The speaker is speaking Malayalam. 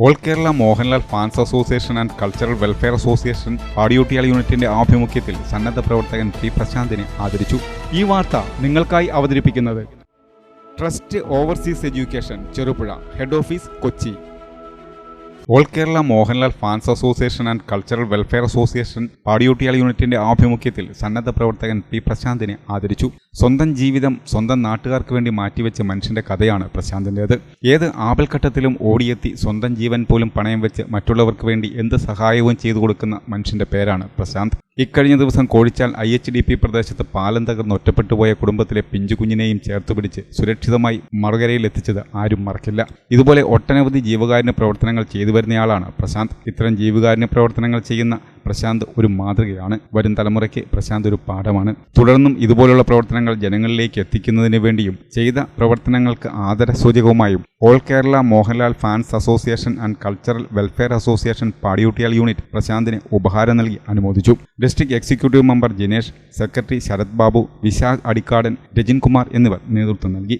All Kerala Mohanlal fans association and cultural welfare association പാടിയൂട്ടിയാൽ യൂണിറ്റിന്റെ ആഭിമുഖ്യത്തിൽ സന്നദ്ധ പ്രവർത്തകൻ പി പ്രശാന്തിനെ ആദരിച്ചു. ഈ വാർത്ത നിങ്ങൾക്കായി അവതരിപ്പിക്കുന്നത് trust overseas education Cherupuzha. Head office Kochi. All Kerala Mohanlal fans association and cultural welfare association പാടിയൂട്ടിയാൽ യൂണിറ്റിന്റെ ആഭിമുഖ്യത്തിൽ സന്നദ്ധ പ്രവർത്തകൻ പി പ്രശാന്തിനെ ആദരിച്ചു. സ്വന്തം ജീവിതം സ്വന്തം നാട്ടുകാർക്ക് വേണ്ടി മാറ്റിവെച്ച മനുഷ്യന്റെ കഥയാണ് പ്രശാന്തിന്റേത് ഏത് ആപൽഘട്ടത്തിലും ഓടിയെത്തി സ്വന്തം ജീവൻ പോലും പണയം വെച്ച് മറ്റുള്ളവർക്ക് വേണ്ടി എന്ത് സഹായവും ചെയ്തു കൊടുക്കുന്ന മനുഷ്യന്റെ പേരാണ് പ്രശാന്ത്. ഇക്കഴിഞ്ഞ ദിവസം Kozhichal I H D P പ്രദേശത്ത് പാലം തകർന്ന് ഒറ്റപ്പെട്ടുപോയ കുടുംബത്തിലെ പിഞ്ചുകുഞ്ഞിനെയും ചേർത്ത് പിടിച്ച് സുരക്ഷിതമായി മറുകരയിൽ എത്തിച്ചത് ആരും മറക്കില്ല. ഇതുപോലെ ഒട്ടനവധി ജീവകാരുണ്യ പ്രവർത്തനങ്ങൾ ചെയ്തു വരുന്നയാളാണ് പ്രശാന്ത്. ഇത്തരം ജീവകാരുണ്യ പ്രവർത്തനങ്ങൾ ചെയ്യുന്ന പ്രശാന്ത് ഒരു മാതൃകയാണ്. വരും തലമുറയ്ക്ക് പ്രശാന്ത് ഒരു പാഠമാണ്. തുടർന്നും ഇതുപോലുള്ള പ്രവർത്തനങ്ങൾ ജനങ്ങളിലേക്ക് എത്തിക്കുന്നതിന് വേണ്ടിയും ചെയ്ത പ്രവർത്തനങ്ങൾക്ക് ആദരസൂചകവുമായും all Kerala Mohanlal fans association and cultural welfare association പാടിയൂട്ടിയാൽ unit പ്രശാന്തിന് ഉപഹാരം നൽകി അനുമോദിച്ചു. District executive member Jinesh secretary Sarath Babu Vishakh Adikkadan Rajin Kumar എന്നിവർ നേതൃത്വം നൽകി.